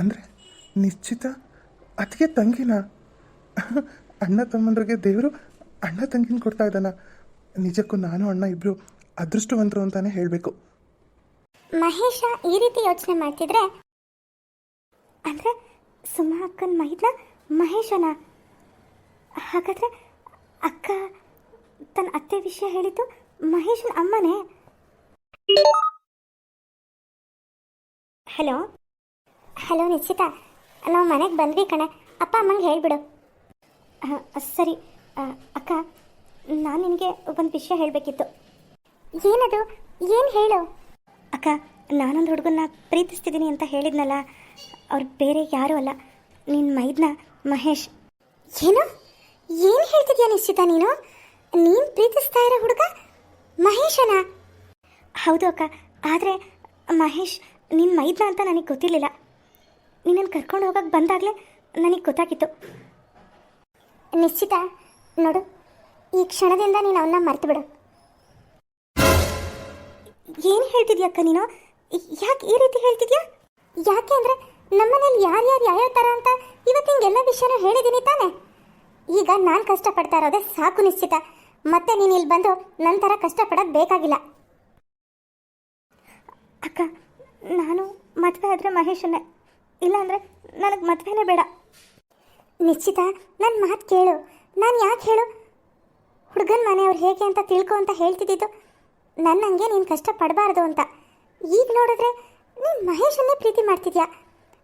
ಅಂದರೆ ನಿಶ್ಚಿತ ಅದಕ್ಕೆ ತಂಗಿನ ಅಣ್ಣ ತಮ್ಮಂದ್ರಿಗೆ ದೇವರು ಅಣ್ಣ ತಂಗಿನ ಕೊಡ್ತಾ ಇದ್ದಾನ. ನಿಜಕ್ಕೂ ನಾನು ಅಣ್ಣ ಇಬ್ಬರು ಅದೃಷ್ಟವಂತರು ಅಂತಾನೆ ಹೇಳಬೇಕು. ಮಹೇಶ ಈ ರೀತಿ ಯೋಚನೆ ಮಾಡ್ತಿದ್ರೆ, ಅಂದ್ರೆ ಸುಮಾ ಅಕ್ಕನ ಮೈದ್ನ ಮಹೇಶನ. ಹಾಗಾದರೆ ಅಕ್ಕ ತನ್ನ ಅತ್ತೆ ವಿಷಯ ಹೇಳಿದ್ದು ಮಹೇಶನ ಅಮ್ಮನೇ? ಹಲೋ? ಹಲೋ ನಿಶ್ಚಿತಾ. ನಾವು ಮನೆಗೆ ಬಂದ್ವಿ ಕಣೆ. ಅಪ್ಪ ಅಮ್ಮಂಗೆ ಹೇಳಿಬಿಡು. ಹಾಂ ಸರಿ. ಅಕ್ಕ ನಾನು ನಿನಗೆ ಒಂದು ವಿಷಯ ಹೇಳಬೇಕಿತ್ತು. ಏನದು? ಏನು ಹೇಳು? ಅಕ್ಕ ನಾನೊಂದು ಹುಡುಗನ್ನ ಪ್ರೀತಿಸ್ತಿದ್ದೀನಿ ಅಂತ ಹೇಳಿದ್ನಲ್ಲ ಅವ್ರು ಬೇರೆ ಯಾರೂ ಅಲ್ಲ. ನಿನ್ನ ಮೈದ್ನ ಮಹೇಶ್. ಏನು? ಏನು ಹೇಳ್ತಿದ್ಯಾ ನಿಶ್ಚಿತ ನೀನು? ನೀನು ಪ್ರೀತಿಸ್ತಾ ಇರೋ ಹುಡುಗ ಮಹೇಶನ? ಹೌದು ಅಕ್ಕ ಆದರೆ ಮಹೇಶ್ ನಿನ್ನ ಮೈದ್ನ ಅಂತ ನನಗೆ ಗೊತ್ತಿರಲಿಲ್ಲ. ನಿನ್ನನ್ನು ಕರ್ಕೊಂಡು ಹೋಗಕ್ಕೆ ಬಂದಾಗಲೇ ನನಗೆ ಗೊತ್ತಾಗಿತ್ತು. ನಿಶ್ಚಿತ, ನೋಡು, ಈ ಕ್ಷಣದಿಂದ ನೀನು ಅವನ್ನ ಮರ್ತು ಬಿಡು ಏನು ಹೇಳ್ತಿದ್ಯಕ್ಕ ನೀನು? ಯಾಕೆ ಈ ರೀತಿ ಹೇಳ್ತಿದ್ಯಾ? ಯಾಕೆ ಅಂದರೆ ನಮ್ಮನೇಲಿ ಯಾರ್ಯಾರು ಯಾವ್ಯಾವ ಥರ ಅಂತ ಇವತ್ತು ಹಿಂಗೆಲ್ಲ ವಿಷಯನೂ ಹೇಳಿದ್ದೀನಿ ತಾನೆ. ಈಗ ನಾನು ಕಷ್ಟಪಡ್ತಾ ಇರೋದೇ ಸಾಕು ನಿಶ್ಚಿತ. ಮತ್ತೆ ನೀನು ಇಲ್ಲಿ ಬಂದು ನನ್ನ ಥರ ಕಷ್ಟಪಡೋದು ಬೇಕಾಗಿಲ್ಲ. ಅಕ್ಕ, ನಾನು ಮದುವೆ ಆದರೆ ಮಹೇಶನ್ನೇ. ಇಲ್ಲಾಂದರೆ ನನಗೆ ಮದುವೆನೇ ಬೇಡ. ನಿಶ್ಚಿತ ನನ್ನ ಮಾತು ಕೇಳು. ನಾನು ಯಾಕೆ ಹೇಳು? ಹುಡುಗನ ಮನೆಯವ್ರು ಹೇಗೆ ಅಂತ ತಿಳ್ಕೊ ಅಂತ ಹೇಳ್ತಿದ್ದಿದ್ದು ನನ್ನಂಗೆ ನೀನು ಕಷ್ಟಪಡಬಾರ್ದು ಅಂತ. ಈಗ ನೋಡಿದ್ರೆ ನೀನು ಮಹೇಶನ್ನೇ ಪ್ರೀತಿ ಮಾಡ್ತಿದ್ಯಾ?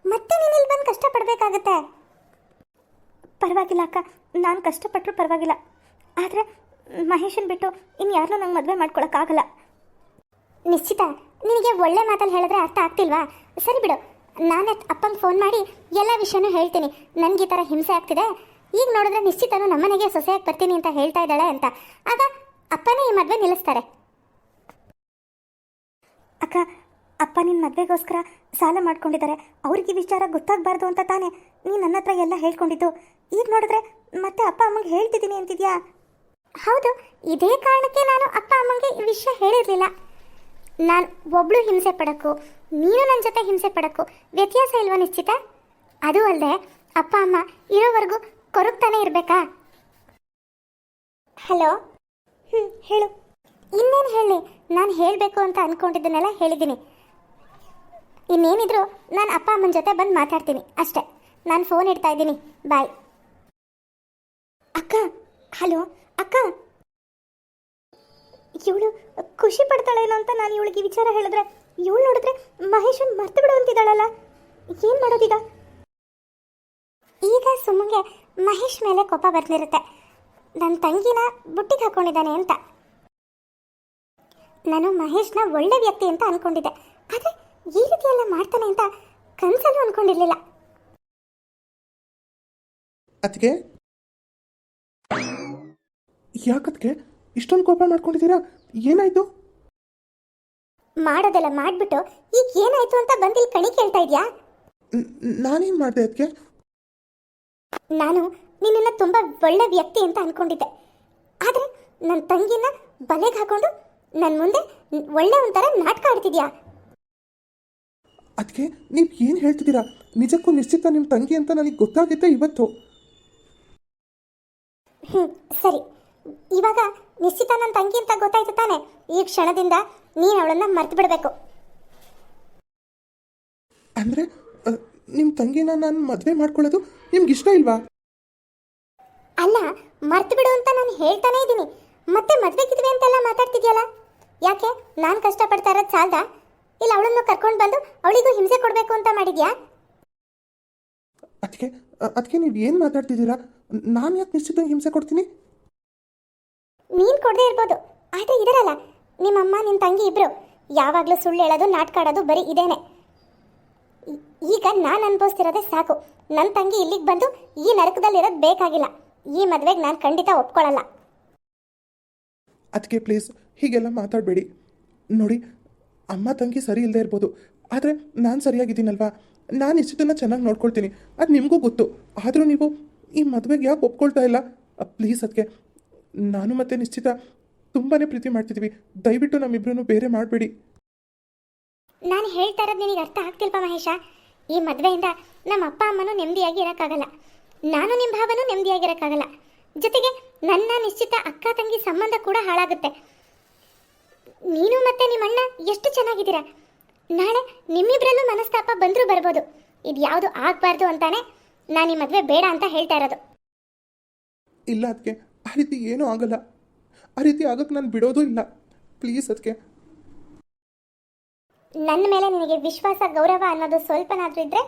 ಮತ್ತೆ ನೀನು ಇಲ್ಲಿ ಬಂದು ಕಷ್ಟಪಡಬೇಕಾಗತ್ತೆ? ಪರವಾಗಿಲ್ಲ ಅಕ್ಕ. ನಾನು ಕಷ್ಟಪಟ್ಟರು ಪರವಾಗಿಲ್ಲ. ಆದರೆ ಮಹೇಶನ್ ಬಿಟ್ಟು ಇನ್ನು ಯಾರನ್ನೂ ನಂಗೆ ಮದುವೆ ಮಾಡ್ಕೊಳಕ್ಕಾಗಲ್ಲ ನಿಶ್ಚಿತ ನಿನಗೆ ಒಳ್ಳೆ ಮಾತಲ್ಲಿ ಹೇಳಿದ್ರೆ ಅರ್ಥ ಆಗ್ತಿಲ್ವಾ? ಸರಿ ಬಿಡು. ನಾನೇ ಅಪ್ಪಂಗೆ ಫೋನ್ ಮಾಡಿ ಎಲ್ಲ ವಿಷಯನೂ ಹೇಳ್ತೀನಿ. ನನಗೆ ಈ ಥರ ಹಿಂಸೆ ಆಗ್ತಿದೆ. ಈಗ ನೋಡಿದ್ರೆ ನಿಶ್ಚಿತನು ನಮ್ಮನೆಗೆ ಸೊಸೆಯಾಗಿ ಬರ್ತೀನಿ ಅಂತ ಹೇಳ್ತಾ ಇದ್ದಾಳೆ ಅಂತ. ಆಗ ಅಪ್ಪನೇ ಈ ಮದುವೆ ನಿಲ್ಲಿಸ್ತಾರೆ. ಅಕ್ಕ ಅಪ್ಪ ನಿನ್ನ ಮದುವೆಗೋಸ್ಕರ ಸಾಲ ಮಾಡ್ಕೊಂಡಿದ್ದಾರೆ. ಅವ್ರಿಗೆ ಈ ವಿಚಾರ ಗೊತ್ತಾಗಬಾರ್ದು ಅಂತ ತಾನೇ ನೀನು ನನ್ನ ಹತ್ರ ಎಲ್ಲ ಹೇಳ್ಕೊಂಡಿದ್ದು. ಈಗ ನೋಡಿದ್ರೆ ಮತ್ತೆ ಅಪ್ಪ ಅಮ್ಮಂಗೆ ಹೇಳ್ತಿದ್ದೀನಿ ಅಂತಿದ್ಯಾ? ಹೌದು ಇದೇ ಕಾರಣಕ್ಕೆ ನಾನು ಅಪ್ಪ ಅಮ್ಮಂಗೆ ಈ ವಿಷಯ ಹೇಳಿರಲಿಲ್ಲ. ನಾನು ಒಬ್ಳು ಹಿಂಸೆ ಪಡಕು ನೀನು ನನ್ನ ಜೊತೆ ಹಿಂಸೆ ಪಡೋಕ್ಕೂ ವ್ಯತ್ಯಾಸ ಇಲ್ವಾ ನಿಶ್ಚಿತ? ಅದು ಅಲ್ಲದೆ ಅಪ್ಪ, ಅಮ್ಮ ಇರೋವರೆಗೂ ಕೊರಗ್ತಾನೆ ಇರಬೇಕಾ? ಹಲೋ? ಹ್ಞೂ ಹೇಳು. ಇನ್ನೇನು ಹೇಳಿ? ನಾನು ಹೇಳಬೇಕು ಅಂತ ಅಂದ್ಕೊಂಡಿದ್ದನ್ನೆಲ್ಲ ಹೇಳಿದ್ದೀನಿ. ಇನ್ನೇನಿದ್ರು ನಾನು ಅಪ್ಪ, ಅಮ್ಮನ ಜೊತೆ ಬಂದು ಮಾತಾಡ್ತೀನಿ, ಅಷ್ಟೇ. ನಾನು ಫೋನ್ ಇಡ್ತಾ ಇದ್ದೀನಿ. ಬಾಯ್. ಅಕ್ಕ, ಹಲೋ? ಅಕ್ಕ ಇವಳು ಖುಷಿ ಪಡ್ತಾಳೇನೋ ಅಂತ ನಾನು ಇವಳಿಗೆ ವಿಚಾರ ಹೇಳಿದ್ರೆ, ಇವಳು ನೋಡಿದ್ರೆ ಮಹೇಶನ್ ಮರ್ತು ಬಿಡುವಂತಿದ್ದಾಳಲ್ಲ ಏನು ಮಾಡೋದೀಗ? ಈಗ ಸುಮ್ಮನೆ ಮಹೇಶ್ ಮೇಲೆ ಕೋಪ ಬರ್ತಿರುತ್ತೆ. ನನ್ನ ತಂಗಿನ ಬುಟ್ಟಿಗೆ ಹಾಕೊಂಡಿದ್ದಾನೆ ಅಂತ. ನಾನು ಮಹೇಶ್ನ ಒಳ್ಳೆ ವ್ಯಕ್ತಿ ಅಂತ ಅನ್ಕೊಂಡಿದ್ದೆ. ಆದರೆ ಈ ರೀತಿ ಎಲ್ಲ ಮಾಡ್ತಾನೆ ಅಂತ ಕನಸಲ್ಲೂ ಅನ್ಕೊಂಡಿರ್ಲಿಲ್ಲ. ಅದಕ್ಕೆ ಇಷ್ಟೊಂದು ಕೋಪ ಮಾಡ್ಕೊಂಡಿದ್ದೀರಾ? ಏನಾಯ್ತು? ಮಾಡೋದೆಲ್ಲ ಮಾಡ್ಬಿಟ್ಟು ಈಗ ಏನಾಯ್ತು ಅಂತ ಬಂದಿಲ್ಲಿ ಕಣಿ ಕೇಳ್ತಾ ಇದ್ಯಾ? ನಾನೇನ್ ಮಾಡಿದೆ ಅದಕ್ಕೆ ನಾನು ನಿನ್ನನ್ನು ತುಂಬ ಒಳ್ಳೆ ವ್ಯಕ್ತಿ ಅಂತ ಅನ್ಕೊಂಡಿದ್ದೆ. ಆದರೆ ನನ್ನ ತಂಗಿನ ಬಲೆಗೆ ಹಾಕೊಂಡು ನನ್ನ ಮುಂದೆ ಒಳ್ಳೆ ಒಂಥರ ನಾಟಕ ಆಡ್ತಿದ್ಯಾ? ಅದಕ್ಕೆ ನೀವು ಏನು ಹೇಳ್ತಿದ್ದೀರಾ? ನಿಜಕ್ಕೂ ನಿಶ್ಚಿತ ನಿಮ್ಮ ತಂಗಿ ಅಂತ ನನಗೆ ಗೊತ್ತಾಗಿದ್ದೆ ಇವತ್ತು. ಹ್ಞೂ ಸರಿ. ಇವಾಗ ನಿಶ್ಚಿತ ನನ್ನ ತಂಗಿ ಅಂತ ಗೊತ್ತಾಯ್ತು ತಾನೆ. ಈ ಕ್ಷಣದಿಂದ ನೀನು ಅವಳನ್ನ ಮರ್ತು ಬಿಡಬೇಕು ಅಂದ್ರೆ ನಿಮ್ಮ ತಂಗಿನ ನಾನು ಮದುವೆ ಮಾಡ್ಕೊಳ್ಳೋದು ನಿಮ್ಗೆ ಇಷ್ಟ ಇಲ್ವಾ? ಅಲ್ಲ ಮರ್ತು ಬಿಡು ಅಂತ ನಾನು ಹೇಳ್ತಾನೆ ಇದ್ದೀನಿ. ಮತ್ತೆ ಮದ್ವೆಗಿದ್ವಿ ಅಂತೆಲ್ಲ ಮಾತಾಡ್ತಿದ್ಯಲ್ಲ? ಯಾಕೆ? ನಾನು ಕಷ್ಟಪಡ್ತಾ ಇರೋದು ಸಾಲ್ದ? ಇಲ್ಲ ಅವಳನ್ನು ಕರ್ಕೊಂಡು ಬಂದು ಅವಳಿಗೂ ಹಿಂಸೆ ಕೊಡಬೇಕು ಅಂತ ಮಾಡಿದ್ಯಾ? ಅದಕ್ಕೆ ಅದಕ್ಕೆ ನೀವು ಏನು ಮಾತಾಡ್ತಿದ್ದೀರಾ? ನಾನು ಯಾಕೆ ನಿಶ್ಚಿತ ಹಿಂಸೆ ಕೊಡ್ತೀನಿ? ನೀನು ಕೊಡದೇ ಇರ್ಬೋದು. ಆದರೆ ಇದರಲ್ಲ, ನಿಮ್ಮಮ್ಮ ನಿನ್ನ ತಂಗಿ ಇಬ್ಬರು ಯಾವಾಗಲೂ ಸುಳ್ಳು ಹೇಳೋದು, ನಾಟಕ ಆಡೋದು ಬರೀ ಇದೇನೆ. ಈಗ ನಾನು ಅನುಭವಿಸ್ತಿರೋದೇ ಸಾಕು. ನನ್ನ ತಂಗಿ ಇಲ್ಲಿಗೆ ಬಂದು ಈ ನರಕದಲ್ಲಿರೋದು ಬೇಕಾಗಿಲ್ಲ. ಈ ಮದುವೆಗೆ ನಾನು ಖಂಡಿತ ಒಪ್ಕೊಳ್ಳಲ್ಲ ಅದಕ್ಕೆ ಪ್ಲೀಸ್ ಹೀಗೆಲ್ಲ ಮಾತಾಡಬೇಡಿ. ನೋಡಿ, ಅಮ್ಮ, ತಂಗಿ ಸರಿ ಇಲ್ಲದೆ ಇರ್ಬೋದು. ಆದರೆ ನಾನು ಸರಿಯಾಗಿದ್ದೀನಲ್ವಾ? ನಾನು ಇಷ್ಟನ್ನು ಚೆನ್ನಾಗಿ ನೋಡ್ಕೊಳ್ತೀನಿ. ಅದು ನಿಮಗೂ ಗೊತ್ತು. ಆದರೂ ನೀವು ಈ ಮದುವೆಗೆ ಯಾಕೆ ಒಪ್ಕೊಳ್ತಾ ಇಲ್ಲ? ಪ್ಲೀಸ್ ಅದಕ್ಕೆ ನಾನು ಮತ್ತೆ ನಿಶ್ಚಿತ ತುಂಬಾ ಪ್ರೀತಿ ಮಾಡ್ತಿದ್ದೀವಿ ದಯವಿಟ್ಟು ನಮ್ಮಿಬ್ರು ಬೇರೆ ಮಾಡಬೇಡಿ. ನಾನು ಹೇಳ್ತಾ ಇರೋದು ನಿನಗೆ ಅರ್ಥ ಆಗ್ತಿಲ್ವಾ ಮಹೇಶ? ಈ ಮದುವೆಯಿಂದ ನಮ್ಮ ಅಪ್ಪ ಅಮ್ಮನೂ ನೆಮ್ಮದಿಯಾಗಿ ಇರೋಕ್ಕಾಗಲ್ಲ. ನಾನು ನಿಮ್ಮ ಭಾವನೂ ನೆಮ್ಮದಿಯಾಗಿರೋಕ್ಕಾಗಲ್ಲ ಜೊತೆಗೆ ನನ್ನ ನಿಶ್ಚಿತ ಅಕ್ಕ ತಂಗಿ ಸಂಬಂಧ ಕೂಡ ಹಾಳಾಗುತ್ತೆ. ನೀನು ಮತ್ತೆ ನಿಮ್ಮ ಅಣ್ಣ ಎಷ್ಟು ಚೆನ್ನಾಗಿದ್ದೀರಾ? ನಾಳೆ ನಿಮ್ಮಿಬ್ರಲ್ಲೂ ಮನಸ್ತಾಪ ಬಂದರೂ ಬರ್ಬೋದು. ಇದು ಯಾವುದು ಆಗಬಾರ್ದು ಅಂತಾನೆ ನಾನು ಈ ಮದುವೆ ಬೇಡ ಅಂತ ಹೇಳ್ತಾ ಇರೋದು. ಇಲ್ಲ ಅದಕ್ಕೆ ಆ ರೀತಿ ಏನೂ ಆಗಲ್ಲ. ಆ ರೀತಿ ಆಗಕ್ಕೆ ನಾನು ಬಿಡೋದು ಇಲ್ಲ. ಪ್ಲೀಸ್ ಅದಕ್ಕೆ ನನ್ನ ಮೇಲೆ ನಿನಗೆ ವಿಶ್ವಾಸ ಗೌರವ ಅನ್ನೋದು ಸ್ವಲ್ಪನಾದ್ರೂ ಇದ್ರೆ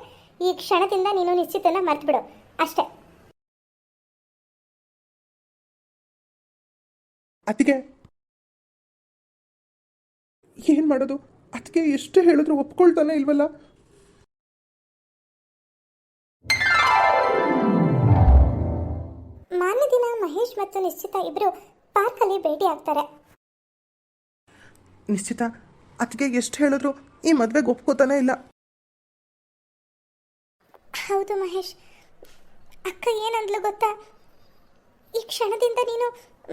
ಈ ಕ್ಷಣದಿಂದ ನೀನು ನಿಶ್ಚಿತನ ಮರ್ತ್ಬಿಡು. ಅಷ್ಟೇ. ಅದಕ್ಕೆ ಏನು ಮಾಡೋದು? ಅದಕ್ಕೆ ಎಷ್ಟು ಹೇಳಿದ್ರು ಒಪ್ಕೊಳ್ತಾನೆ ಇಲ್ವಲ್ಲ? ಮಾನ್ಯ ದಿನ ಮಹೇಶ್ ಮತ್ತು ನಿಶ್ಚಿತ ಇಬ್ರು ಪಾರ್ಕಲ್ಲಿ ಭೇಟಿ ಆಗ್ತಾರೆ. ನಿಶ್ಚಿತ ಅದಕ್ಕೆ ಎಷ್ಟು ಹೇಳಿದ್ರು ಈ ಮದುವೆಗೆ ಒಪ್ಕೋತಾನೆ ಇಲ್ಲ. ಹೌದು ಮಹೇಶ್ ಅಕ್ಕ ಏನಂದ್ಲು ಗೊತ್ತಾ? ಈ ಕ್ಷಣದಿಂದ ನೀನು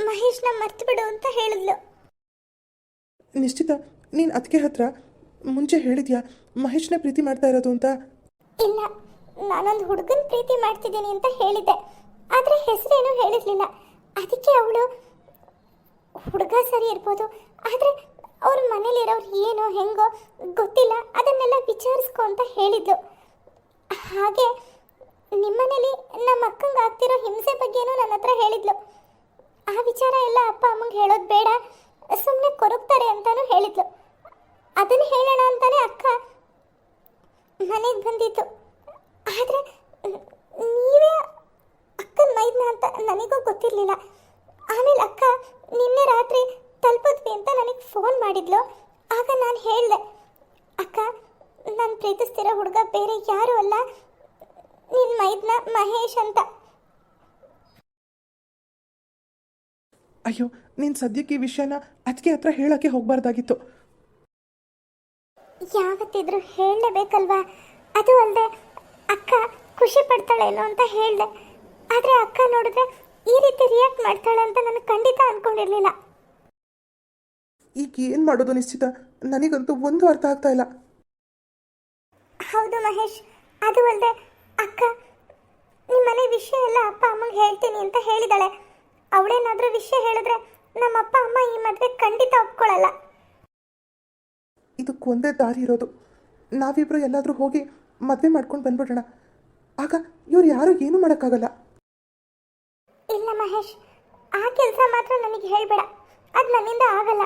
ಮಹೇಶ್ನ ಮರ್ತು ಬಿಡು ಅಂತ ಹೇಳಿದ್ಲು. ನಿಶ್ಚಿತ ನೀನು ಅದಕ್ಕೆ ಹತ್ರ ಮುಂಚೆ ಹೇಳಿದ್ಯಾ ಮಹೇಶ್ನ ಪ್ರೀತಿ ಮಾಡ್ತಾ ಇರೋದು ಅಂತ? ಇಲ್ಲ ನಾನೊಂದು ಹುಡುಗನ ಪ್ರೀತಿ ಮಾಡ್ತಿದ್ದೀನಿ ಅಂತ ಹೇಳಿದ್ದೆ. ಆದರೆ ಹೆಸರೇನು ಹೇಳಿರಲಿಲ್ಲ. ಅದಕ್ಕೆ ಅವಳು ಹುಡುಗ ಸರಿ ಇರ್ಬೋದು, ಆದರೆ ಅವ್ರ ಮನೇಲಿರೋರು ಏನೋ ಹೆಂಗೋ ಗೊತ್ತಿಲ್ಲ, ಅದನ್ನೆಲ್ಲ ವಿಚಾರಿಸ್ಕೊ ಅಂತ ಹೇಳಿದ್ಲು. ಹಾಗೆ ನಿಮ್ಮನೇಲಿ ನಮ್ಮ ಅಕ್ಕಂಗೆ ಆಗ್ತಿರೋ ಹಿಂಸೆ ಬಗ್ಗೆನೂ ನನ್ನ ಹತ್ರ ಹೇಳಿದ್ಲು. ಆ ವಿಚಾರ ಎಲ್ಲ ಅಪ್ಪ ಅಮ್ಮಂಗೆ ಹೇಳೋದು ಬೇಡ ಸುಮ್ಮನೆ ಕೊರಗ್ತಾರೆ ಅಂತಾನೂ ಹೇಳಿದ್ಲು. ಅದನ್ನು ಹೇಳೋಣ ಅಂತಾನೆ ಅಕ್ಕ ಮನೆಗೆ ಬಂದಿತ್ತು ಆದರೆ ನೀವೇ ಅಕ್ಕನ ಮೈದ್ನ ಅಂತ ನನಗೂ ಗೊತ್ತಿರಲಿಲ್ಲ. ಆಮೇಲೆ ಅಕ್ಕ ನಿನ್ನೆ ರಾತ್ರಿ ತಲುಪಿದ್ವಿ ಅಂತ ನನಗೆ ಫೋನ್ ಮಾಡಿದ್ಲು. ಆಗ ನಾನು ಹೇಳಿದೆ ಅಕ್ಕ ನಾನು ಪ್ರೀತಿಸ್ತಿರೋ ಹುಡುಗ ಬೇರೆ ಯಾರೂ ಅಲ್ಲ. ನಿನ್ನ ಮೈದ್ನ ಮಹೇಶ್ ಅಂತ. ಅಯ್ಯೋ ನೀನು ಸದ್ಯಕ್ಕೆ ಈ ವಿಷಯನ ಅದಕ್ಕೆ ಹತ್ರ ಹೇಳೋಕ್ಕೆ ಹೋಗಬಾರ್ದಾಗಿತ್ತು. ಯಾವತ್ತಿದ್ರೂ ಹೇಳಲೇಬೇಕಲ್ವಾ? ಅದು ಅಲ್ಲದೆ ಅಕ್ಕ ಖುಷಿ ಪಡ್ತಾಳೇನೋ ಅಂತ ಹೇಳಿದೆ. ಆದರೆ ಅಕ್ಕ ನೋಡಿದ್ರೆ ಈ ರೀತಿ ರಿಯಾಕ್ಟ್ ಮಾಡ್ತಾಳೆ ಅಂತ ನಾನು ಖಂಡಿತ ಅಂದ್ಕೊಂಡಿರಲಿಲ್ಲ ಈಗ ಏನು ಮಾಡೋದು ನಿಶ್ಚಿತ? ನನಗಂತೂ ಒಂದು ಅರ್ಥ ಆಗ್ತಾ ಇಲ್ಲ. ಹೌದು ಮಹೇಶ್ ಅದು ಅಲ್ಲದೆ ಅಕ್ಕ ನಿಮ್ಮ ಮನೆ ವಿಷಯ ಎಲ್ಲ ಅಪ್ಪ ಅಮ್ಮಂಗೆ ಹೇಳ್ತೀನಿ ಅಂತ ಹೇಳಿದಾಳೆ. ಅವಳೇನಾದರೂ ವಿಷಯ ಹೇಳಿದ್ರೆ ನಮ್ಮ ಅಪ್ಪ ಅಮ್ಮ ಈ ಮದುವೆ ಖಂಡಿತ ಒಪ್ಕೊಳ್ಳಲ್ಲ ಇದಕ್ಕೊಂದೇ ದಾರಿ ಇರೋದು. ನಾವಿಬ್ಬರು ಎಲ್ಲಾದರೂ ಹೋಗಿ ಮದುವೆ ಮಾಡ್ಕೊಂಡು ಬಂದ್ಬಿಡೋಣ. ಆಗ ಇವ್ರು ಯಾರು ಏನೂ ಮಾಡೋಕ್ಕಾಗಲ್ಲ. ಇಲ್ಲ ಮಹೇಶ್, ಆ ಕೆಲಸ ಮಾತ್ರ ನನಗೆ ಹೇಳಬೇಡ. ಅದು ನನ್ನಿಂದ ಆಗಲ್ಲ.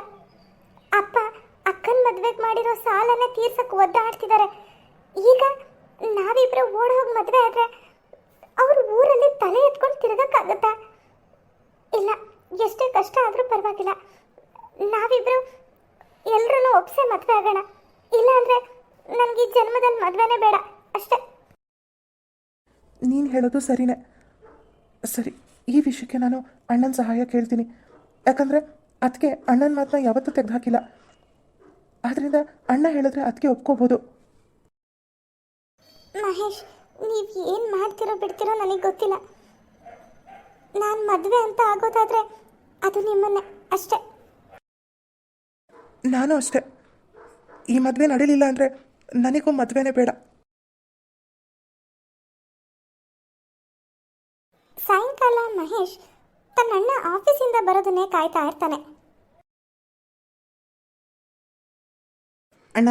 ಅಪ್ಪ, ಅಕ್ಕನ ಮದ್ವೆಗೆ ಮಾಡಿರೋ ಸಾಲನ ತೀರ್ಸಕ್ಕೆ ಒದ್ದಾಡ್ತಿದ್ದಾರೆ ಈಗ ನಾವಿಬ್ರು ಓಡ್ ಹೋಗಿ ಮದುವೆ ಆದ್ರೆ ಅವ್ರ ಊರಲ್ಲಿ ತಲೆ ಎತ್ಕೊಂಡು ತಿರುಗಕ್ಕಾಗತ್ತಾ? ಇಲ್ಲ, ಎಷ್ಟೇ ಕಷ್ಟ ಆದರೂ ಪರವಾಗಿಲ್ಲ. ನಾವಿಬ್ರು ಎಲ್ಲರೂ ಒಪ್ಸೆ ಮದುವೆ ಆಗೋಣ. ಇಲ್ಲ ಅಂದ್ರೆ ನನಗೆ ಈ ಜನ್ಮದಲ್ಲಿ ಮದುವೆನೇ ಬೇಡ. ಅಷ್ಟೇ. ನೀನು ಹೇಳೋದು ಸರಿನೇ. ಸರಿ ಈ ವಿಷಯಕ್ಕೆ ನಾನು ಅಣ್ಣನ ಸಹಾಯ ಕೇಳ್ತೀನಿ. ಯಾಕಂದರೆ ಅದಕ್ಕೆ ಅಣ್ಣನ ಮಾತನ್ನ ಯಾವತ್ತೂ ತೆಗೆದುಹಾಕಿಲ್ಲ. ಆದ್ದರಿಂದ ಅಣ್ಣ ಹೇಳಿದ್ರೆ ಅದಕ್ಕೆ ಒಪ್ಕೋಬೋದು. ಮಹೇಶ್ ನೀವು ಏನು ಮಾಡ್ತಿರೋ ಬಿಡ್ತಿರೋ ನನಗೆ ಗೊತ್ತಿಲ್ಲ. ನಾನು ಮದುವೆ ಅಂತ ಆಗೋದಾದ್ರೆ ಅದು ನಿಮ್ಮನ್ನೇ ಅಷ್ಟೇ. ನಾನು ಅಷ್ಟೇ. ಈ ಮದುವೆ ನಡೀಲಿಲ್ಲ ಅಂದರೆ ನನಗೂ ಮದುವೆನೇ ಬೇಡ. ಸಾಯಂಕಾಲ ಮಹೇಶ್ ತನ್ನ ಅಣ್ಣ ಆಫೀಸಿಂದ ಬರೋದನ್ನೇ ಕಾಯ್ತಾ ಇರ್ತಾನೆ. ಅಣ್ಣ?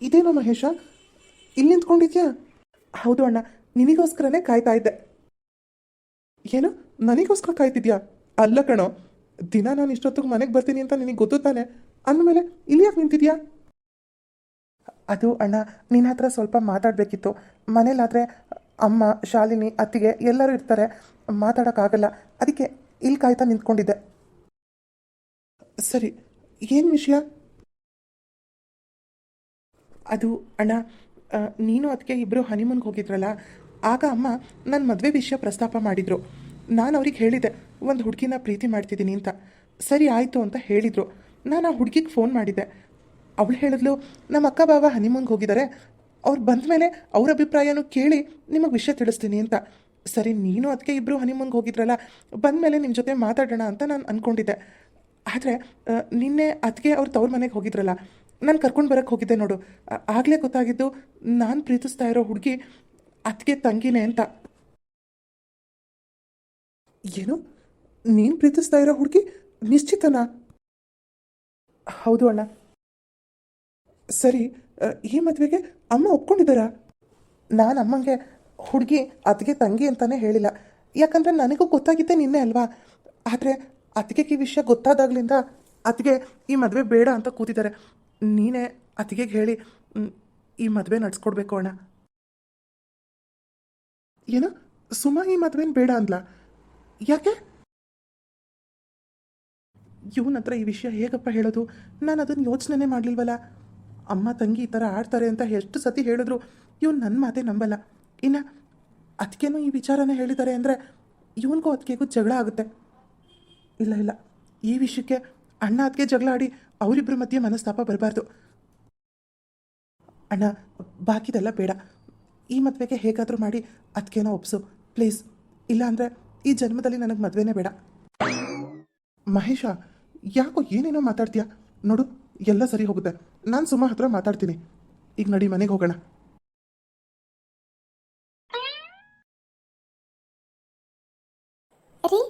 ಇದೇನೋ ಮಹೇಶ? ಇಲ್ಲಿ ನಿಂತ್ಕೊಂಡಿದ್ಯಾ? ಹೌದು ಅಣ್ಣ, ನಿನಗೋಸ್ಕರನೇ ಕಾಯ್ತಾ ಇದ್ದೆ. ಏನು? ನನಗೋಸ್ಕರ ಕಾಯ್ತಿದ್ಯಾ? ಅಲ್ಲ ಕಣೋ, ದಿನ ನಾನು ಇಷ್ಟೊತ್ತಿಗೆ ಮನೆಗೆ ಬರ್ತೀನಿ ಅಂತ ನಿನಗೆ ಗೊತ್ತು ತಾನೆ. ಅಂದಮೇಲೆ ಇಲ್ಲಿ ಯಾಕೆ ನಿಂತಿದ್ಯಾ? ಅದು ಅಣ್ಣ, ನಿನ್ನ ಹತ್ರ ಸ್ವಲ್ಪ ಮಾತಾಡಬೇಕಿತ್ತು. ಮನೇಲಾದರೆ ಅಮ್ಮ, ಶಾಲಿನಿ, ಅತ್ತಿಗೆ ಎಲ್ಲರೂ ಇರ್ತಾರೆ. ಮಾತಾಡೋಕ್ಕಾಗಲ್ಲ. ಅದಕ್ಕೆ ಇಲ್ಲಿ ಕಾಯ್ತಾ ನಿಂತ್ಕೊಂಡಿದ್ದೆ. ಸರಿ, ಏನು ವಿಷಯ? ಅದು ಅಣ್ಣ ನೀನು ಅದಕ್ಕೆ ಇಬ್ಬರು ಹನಿಮೂನ್ಗೆ ಹೋಗಿದ್ರಲ್ಲ, ಆಗ ಅಮ್ಮ ನನ್ನ ಮದುವೆ ವಿಷಯ ಪ್ರಸ್ತಾಪ ಮಾಡಿದರು. ನಾನು ಅವ್ರಿಗೆ ಹೇಳಿದೆ, ಒಂದು ಹುಡುಗಿನ ಪ್ರೀತಿ ಮಾಡ್ತಿದ್ದೀನಿ ಅಂತ. ಸರಿ, ಆಯಿತು ಅಂತ ಹೇಳಿದರು. ನಾನು ಆ ಹುಡುಗಿಗೆ ಫೋನ್ ಮಾಡಿದ್ದೆ. ಅವಳು ಹೇಳಿದ್ಲು ನಮ್ಮ ಅಕ್ಕ ಬಾವ ಹನಿಮೂನ್ಗೆ ಹೋಗಿದ್ದಾರೆ ಅವ್ರು ಬಂದ ಮೇಲೆ ಅವ್ರ ಅಭಿಪ್ರಾಯನೂ ಕೇಳಿ ನಿಮಗೆ ವಿಷಯ ತಿಳಿಸ್ತೀನಿ ಅಂತ. ಸರಿ, ನೀನು ಅದಕ್ಕೆ ಇಬ್ಬರು ಹನಿಮೂನ್ಗೆ ಹೋಗಿದ್ರಲ್ಲ, ಬಂದ ಮೇಲೆ ನಿಮ್ಮ ಜೊತೆ ಮಾತಾಡೋಣ ಅಂತ ನಾನು ಅಂದ್ಕೊಂಡಿದ್ದೆ ಆದರೆ ನಿನ್ನೆ ಅದಕ್ಕೆ ಅವ್ರು ತವ್ರ ಮನೆಗೆ ಹೋಗಿದ್ರಲ್ಲ, ನಾನು ಕರ್ಕೊಂಡು ಬರೋಕ್ಕೆ ಹೋಗಿದ್ದೆ ನೋಡು. ಆಗಲೇ ಗೊತ್ತಾಗಿದ್ದು ನಾನು ಪ್ರೀತಿಸ್ತಾ ಇರೋ ಹುಡುಗಿ ಅದಕ್ಕೆ ತಂಗಿನೇ ಅಂತ. ಏನು? ನೀನು ಪ್ರೀತಿಸ್ತಾ ಇರೋ ಹುಡುಗಿ ನಿಶ್ಚಿತನಾ? ಹೌದು ಅಣ್ಣ. ಸರಿ ಈ ಮದುವೆಗೆ ಅಮ್ಮ ಒಪ್ಕೊಂಡಿದ್ದಾರಾ? ನಾನು ಅಮ್ಮಂಗೆ ಹುಡುಗಿ, ಅತ್ತಿಗೆ ತಂಗಿ ಅಂತಾನೆ ಹೇಳಿಲ್ಲ. ಯಾಕಂದರೆ ನನಗೂ ಗೊತ್ತಾಗಿದ್ದೆ ನಿನ್ನೆ ಅಲ್ವಾ? ಆದರೆ ಅತ್ತಿಗೆಗೆ ಈ ವಿಷಯ ಗೊತ್ತಾದಾಗ್ಲಿಂದ ಅತ್ತಿಗೆ ಈ ಮದುವೆ ಬೇಡ ಅಂತ ಕೂತಿದ್ದಾರೆ. ನೀನೇ ಅತ್ತಿಗೆಗೆ ಹೇಳಿ ಈ ಮದುವೆ ನಡ್ಸ್ಕೊಡ್ಬೇಕು ಅಣ್ಣ. ಏನು ಸುಮಾ ಈ ಮದುವೆನ ಬೇಡ ಅಂದ್ಲ. ಯಾಕೆ? ಇವನ ಹತ್ರ ಈ ವಿಷಯ ಹೇಗಪ್ಪ ಹೇಳೋದು? ನಾನು ಅದನ್ನು ಯೋಚನೆ ಮಾಡಲಿಲ್ವಲ್ಲ. ಅಮ್ಮ, ತಂಗಿ ಈ ಥರ ಆಡ್ತಾರೆ ಅಂತ ಎಷ್ಟು ಸತಿ ಹೇಳಿದ್ರು, ಇವನು ನನ್ನ ಮಾತೇ ನಂಬಲ್ಲ. ಇನ್ನು ಅದಕ್ಕೇನೋ ಈ ವಿಚಾರನ ಹೇಳಿದ್ದಾರೆ ಅಂದರೆ ಇವನಿಗೂ ಅದಕ್ಕೆಗೂ ಜಗಳ ಆಗುತ್ತೆ. ಇಲ್ಲ ಇಲ್ಲ. ಈ ವಿಷಯಕ್ಕೆ ಅಣ್ಣ ಅದಕ್ಕೆ ಜಗಳ ಆಡಿ ಅವರಿಬ್ಬರ ಮಧ್ಯೆ ಮನಸ್ತಾಪ ಬರಬಾರ್ದು. ಅಣ್ಣ, ಬಾಕಿದೆಲ್ಲ ಬೇಡ. ಈ ಮದುವೆಗೆ ಹೇಗಾದರೂ ಮಾಡಿ ಅದಕ್ಕೇನೋ ಒಪ್ಸು. ಪ್ಲೀಸ್. ಇಲ್ಲಾಂದರೆ ಈ ಜನ್ಮದಲ್ಲಿ ನನಗೆ ಮದುವೆನೇ ಬೇಡ. ಮಹೇಶ, ಯಾಕೋ ಏನೇನೋ ಮಾತಾಡ್ತೀಯ? ನೋಡು. ಎಲ್ಲ ಸರಿ ಹೋಗುತ್ತೆ. ನಾನು ಸುಮ್ಮ ಹತ್ರ ಮಾತಾಡ್ತೀನಿ. ಈಗ ನಡಿ ಮನೆಗೆ ಹೋಗೋಣ. ರೀ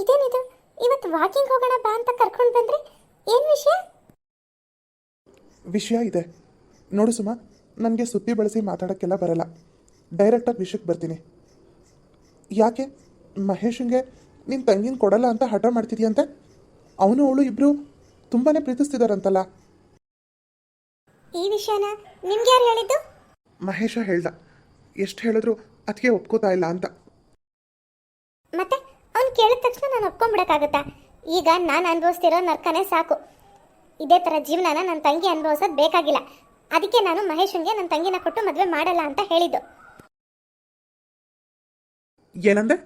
ಇದೇನಿದು? ಇವತ್ತು ವಾಕಿಂಗ್ ಹೋಗೋಣ ಬಾ ಅಂತ ಕರ್ಕೊಂಡು ಬಂದ್ರಿ? ಏನು ವಿಷಯ? ವಿಷಯ ಇದೆ. ನೋಡು ಸುಮ ನನಗೆ ಸುದ್ದಿ ಬಳಸಿ ಮಾತಾಡೋಕ್ಕೆಲ್ಲ ಬರಲ್ಲ. ಡೈರೆಕ್ಟಾಗಿ ವಿಷಯಕ್ಕೆ ಬರ್ತೀನಿ. ಯಾಕೆ? ಮಹೇಶಂಗೆ ನಿನ್ನ ತಂಗಿನ ಕೊಡಲ್ಲ ಅಂತ ಹಠ ಮಾಡ್ತಿದ್ಯಂತೆ? ಅವನು ಅವಳು ಇಬ್ಬರು ತುಂಬಾ ಪ್ರೀತಿಸ್ತಿದಾರಂತಲ್ಲ? ಈ ವಿಷಯನ ನಿಮ್ಗೆ ಯಾರು ಹೇಳಿದ್ದು? ಮಹೇಶ ಹೇಳ್ದ. ಎಷ್ಟು ಹೇಳಿದ್ರು ಅದಕ್ಕೆ ಒಪ್ಕೋತಾ ಇಲ್ಲ ಅಂತ. ಮತ್ತೆ ಅವ್ನು ಕೇಳಿದ ತಕ್ಷಣ ನಾನು ಒಪ್ಕೊಂಡ್ಬಿಡಕ್ಕಾಗತ್ತಾ ಈಗ ನಾನು ಅನುಭವಿಸ್ತಿರೋ ನರ್ಕನೇ ಸಾಕು. ಇದೇ ಥರ ಜೀವನನ ನನ್ನ ತಂಗಿ ಅನುಭವಿಸೋದು ಬೇಕಾಗಿಲ್ಲ. ಅದಕ್ಕೆ ನಾನು ಮಹೇಶನ್ಗೆ ನನ್ನ ತಂಗಿನ ಕೊಟ್ಟು ಮದುವೆ ಮಾಡಲ್ಲ ಅಂತ ಹೇಳಿದ್ದು. ಏನಂದೆ?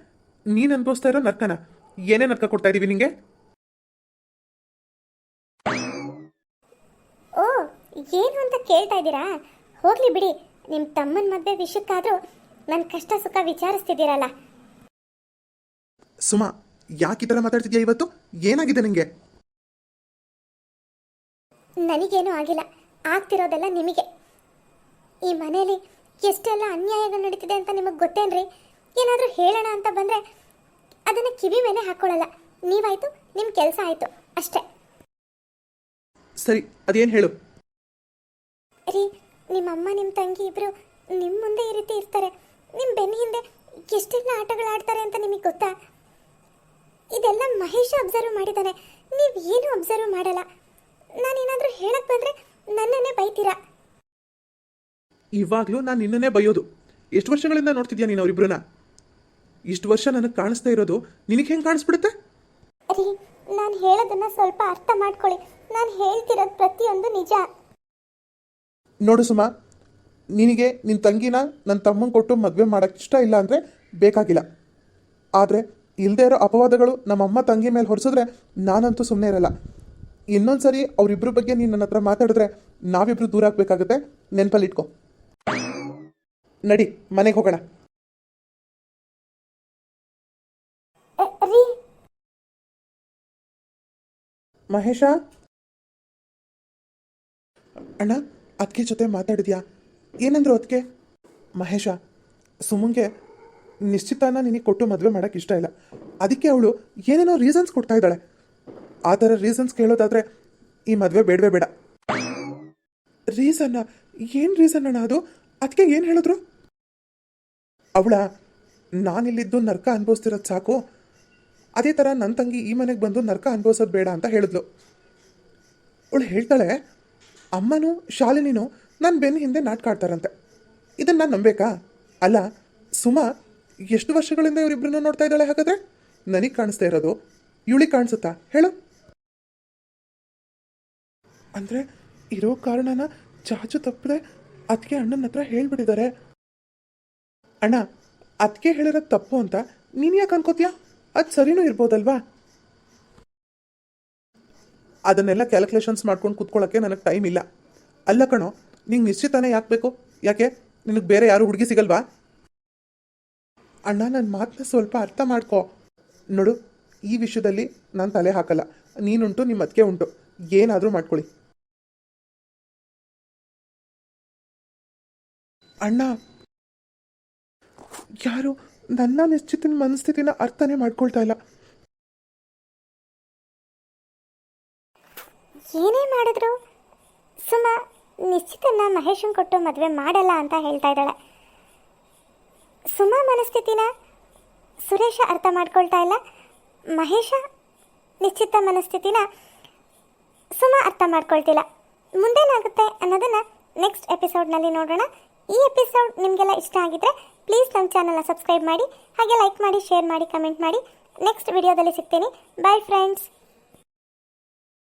ನೀನು ಅನುಭವಿಸ್ತಾ ಇರೋ ನರ್ಕನ? ಏನೇ ನರ್ಕ ಕೊಡ್ತಾ ಇದೀವಿ ನಿಂಗೆ? ಏನು ಅಂತ ಕೇಳ್ತಾ ಇದ್ದೀರಾ? ಹೋಗ್ಲಿ ಬಿಡಿ. ನಿಮ್ಮ ತಮ್ಮನ ಮದುವೆ ವಿಷಯಕ್ಕಾದರೂ ನನ್ನ ಕಷ್ಟ ಸುಖ ವಿಚಾರಿಸ್ತಿದ್ದೀರಲ್ಲ. ಸುಮಾ ಯಾಕೆ ಈ ಥರ ಮಾತಾಡ್ತಿದ್ಯಾ ಇವತ್ತು? ಏನಾಗಿದೆ ನಿಮಗೆ ನನಗೇನೂ ಆಗಿಲ್ಲ. ಆಗ್ತಿರೋದೆಲ್ಲ ನಿಮಗೆ. ಈ ಮನೆಯಲ್ಲಿ ಎಷ್ಟೆಲ್ಲ ಅನ್ಯಾಯಗಳು ನಡೀತಿದೆ ಅಂತ ನಿಮಗೆ ಗೊತ್ತೇನ್ರಿ? ಏನಾದರೂ ಹೇಳೋಣ ಅಂತ ಬಂದರೆ ಅದನ್ನು ಕಿವಿ ಮೇಲೆ ಹಾಕ್ಕೊಳ್ಳಲ್ಲ ನೀವಾಯ್ತು ನಿಮ್ಮ ಕೆಲಸ ಆಯಿತು. ಅಷ್ಟೇ. ಸರಿ ಅದೇನು ಹೇಳು? ರೀ ನಿಮ್ಮಮ್ಮ ನಿಮ್ಮ ತಂಗಿ ಇಬ್ಬರು ನಿಮ್ಮ ಮುಂದೆ ಈ ರೀತಿ ಇರ್ತಾರೆ. ನಿಮ್ಮ ಬೆನ್ನ ಹಿಂದೆ ಎಷ್ಟೆಲ್ಲ ಆಟಗಳು ಆಡ್ತಾರೆ ಅಂತ ನಿಮಗೆ ಗೊತ್ತಾ? ಇದೆಲ್ಲ ಮಹೇಶ ಅಬ್ಸರ್ವ್ ಮಾಡಿದ್ದಾನೆ. ನೀವು ಏನು ಅಬ್ಸರ್ವ್ ಮಾಡಲ್ಲ. ನಾನೇನಾದರೂ ಹೇಳಕ್ಕೆ ಬಂದರೆ ನನ್ನನ್ನೇ ಬೈತೀರಾ? ಇವಾಗಲೂ ನಾನು ನಿನ್ನನ್ನೇ ಬೈಯೋದು. ಎಷ್ಟು ವರ್ಷಗಳಿಂದ ನೋಡ್ತಿದ್ಯಾ ನೀನು ಅವರಿಬ್ರನ್ನ? ಇಷ್ಟು ವರ್ಷ ನನಗೆ ಕಾಣಿಸ್ತಾ ಇರೋದು ನಿನಗೆ ಹೆಂಗೆ ಕಾಣಿಸ್ಬಿಡುತ್ತೆ? ರೀ ನಾನು ಹೇಳೋದನ್ನ ಸ್ವಲ್ಪ ಅರ್ಥ ಮಾಡ್ಕೊಳ್ಳಿ. ನಾನು ಹೇಳ್ತಿರೋದು ಪ್ರತಿಯೊಂದು ನಿಜ. ನೋಡು ಸುಮಾ ನಿನಗೆ ನಿನ್ನ ತಂಗಿನ ನನ್ನ ತಮ್ಮನ ಕೊಟ್ಟು ಮದುವೆ ಮಾಡೋಕ್ಕೆ ಇಷ್ಟ ಇಲ್ಲ ಅಂದರೆ ಬೇಕಾಗಿಲ್ಲ. ಆದರೆ ಇಲ್ಲದೇ ಇರೋ ಅಪವಾದಗಳು ನಮ್ಮಮ್ಮ ತಂಗಿ ಮೇಲೆ ಹೊರಿಸಿದ್ರೆ ನಾನಂತೂ ಸುಮ್ಮನೆ ಇರಲ್ಲ. ಇನ್ನೊಂದು ಸರಿ ಅವರಿಬ್ಬರ ಬಗ್ಗೆ ನೀನು ನನ್ನ ಹತ್ರ ಮಾತಾಡಿದ್ರೆ ನಾವಿಬ್ಬರು ದೂರ ಆಗಬೇಕಾಗುತ್ತೆ. ನೆನಪಲ್ಲಿ ಇಟ್ಕೊ ನಡಿ ಮನೆಗೆ ಹೋಗೋಣ. ಮಹೇಶ? ಅಣ್ಣ? ಅದಕ್ಕೆ ಜೊತೆ ಮಾತಾಡಿದ್ಯಾ? ಏನಂದ್ರು ಅದಕ್ಕೆ ಮಹೇಶ, ಸುಮಂಗೆ ನಿಶ್ಚಿತಾನ ನಿನಗೆ ಕೊಟ್ಟು ಮದುವೆ ಮಾಡೋಕ್ಕೆ ಇಷ್ಟ ಇಲ್ಲ. ಅದಕ್ಕೆ ಅವಳು ಏನೇನೋ ರೀಸನ್ಸ್ ಕೊಡ್ತಾ ಇದ್ದಾಳೆ. ಆ ಥರ ರೀಸನ್ಸ್ ಕೇಳೋದಾದರೆ ಈ ಮದುವೆ ಬೇಡವೇ ಬೇಡ. ರೀಸನ್ನ ಏನು ರೀಸನ್ ಅಣ್ಣ ಅದು? ಅದಕ್ಕೆ ಏನು ಹೇಳಿದ್ರು? ಅವಳ, ನಾನಿಲ್ಲಿದ್ದು ನರ್ಕ ಅನುಭವಿಸ್ತಿರೋದು ಸಾಕು. ಅದೇ ಥರ ನನ್ನ ತಂಗಿ ಈ ಮನೆಗೆ ಬಂದು ನರ್ಕ ಅನುಭವಿಸೋದು ಬೇಡ ಅಂತ ಹೇಳಿದ್ಲು. ಅವಳು ಹೇಳ್ತಾಳೆ ಅಮ್ಮನೂ ಶಾಲಿನಿನೂ ನನ್ನ ಬೆನ್ನ ಹಿಂದೆ ನಾಟ್ಕಾಡ್ತಾರಂತೆ. ಇದನ್ನು ನಾನು ನಂಬೇಕಾ? ಅಲ್ಲ, ಸುಮಾ ಎಷ್ಟು ವರ್ಷಗಳಿಂದ ಇವರಿಬ್ಬರನ್ನ ನೋಡ್ತಾ ಇದ್ದಾಳೆ ಹಾಗಾದ್ರೆ? ನನಗೆ ಕಾಣಿಸ್ತಾ ಇರೋದು ಇವಳಿಗೆ ಕಾಣಿಸುತ್ತಾ? ಹೇಳು. ಅಂದರೆ ಇರೋ ಕಾರಣನ ಚಾಚು ತಪ್ಪದೆ ಅದಕ್ಕೆ ಅಣ್ಣನ ಹತ್ರ ಹೇಳ್ಬಿಟ್ಟಿದ್ದಾರೆ. ಅಣ್ಣ ಅದಕ್ಕೆ ಹೇಳಿರೋದು ತಪ್ಪು ಅಂತ ನೀನು ಯಾಕೆ ಅನ್ಕೋತೀಯ? ಅದು ಸರಿನೂ ಇರ್ಬೋದಲ್ವಾ? ಅದನ್ನೆಲ್ಲ ಕ್ಯಾಲ್ಕುಲೇಷನ್ಸ್ ಮಾಡ್ಕೊಂಡು ಕೂತ್ಕೊಳ್ಳೋಕ್ಕೆ ನನಗೆ ಟೈಮ್ ಇಲ್ಲ. ಅಲ್ಲ ಕಣೋ, ನಿಂಗೆ ನಿಶ್ಚಿತನೇ ಯಾಕೆ ಬೇಕು? ಯಾಕೆ? ನಿನಗೆ ಬೇರೆ ಯಾರು ಹುಡುಗಿ ಸಿಗಲ್ವಾ? ಅಣ್ಣ ನನ್ನ ಮಾತನ್ನ ಸ್ವಲ್ಪ ಅರ್ಥ ಮಾಡ್ಕೋ. ನೋಡು, ಈ ವಿಷಯದಲ್ಲಿ ನಾನು ತಲೆ ಹಾಕಲ್ಲ. ನೀನುಂಟು ನಿಮ್ಮ ಅದಕ್ಕೆ ಉಂಟು. ಏನಾದರೂ ಮಾಡ್ಕೊಳ್ಳಿ. ಅಣ್ಣ! ಯಾರು? ನನ್ನ ನಿಶ್ಚಿತನ ಮನಸ್ಥಿತಿನ ಅರ್ಥನೇ ಮಾಡ್ಕೊಳ್ತಾ ಇಲ್ಲ. ಏನೇ ಮಾಡಿದ್ರು ಸುಮ ನಿಶ್ಚಿತನ್ನ ಮಹೇಶನ್ ಕೊಟ್ಟು ಮದುವೆ ಮಾಡಲ್ಲ ಅಂತ ಹೇಳ್ತಾ ಇದ್ದಾಳೆ. ಸುಮ ಮನಸ್ಥಿತಿನ ಸುರೇಶ ಅರ್ಥ ಮಾಡ್ಕೊಳ್ತಾ ಇಲ್ಲ. ಮಹೇಶ ನಿಶ್ಚಿತ ಮನಸ್ಥಿತಿನ ಸುಮ ಅರ್ಥ ಮಾಡ್ಕೊಳ್ತಿಲ್ಲ. ಮುಂದೇನಾಗುತ್ತೆ ಅನ್ನೋದನ್ನ ನೆಕ್ಸ್ಟ್ ಎಪಿಸೋಡ್ನಲ್ಲಿ ನೋಡೋಣ. ಈ ಎಪಿಸೋಡ್ ನಿಮಗೆಲ್ಲ ಇಷ್ಟ ಆಗಿದ್ರೆ ಪ್ಲೀಸ್ ನಮ್ಮ ಚಾನಲ್ನ ಸಬ್ಸ್ಕ್ರೈಬ್ ಮಾಡಿ, ಹಾಗೆ ಲೈಕ್ ಮಾಡಿ ಶೇರ್ ಮಾಡಿ ಕಮೆಂಟ್ ಮಾಡಿ. ನೆಕ್ಸ್ಟ್ ವಿಡಿಯೋದಲ್ಲಿ ಸಿಗ್ತೀನಿ. Bye friends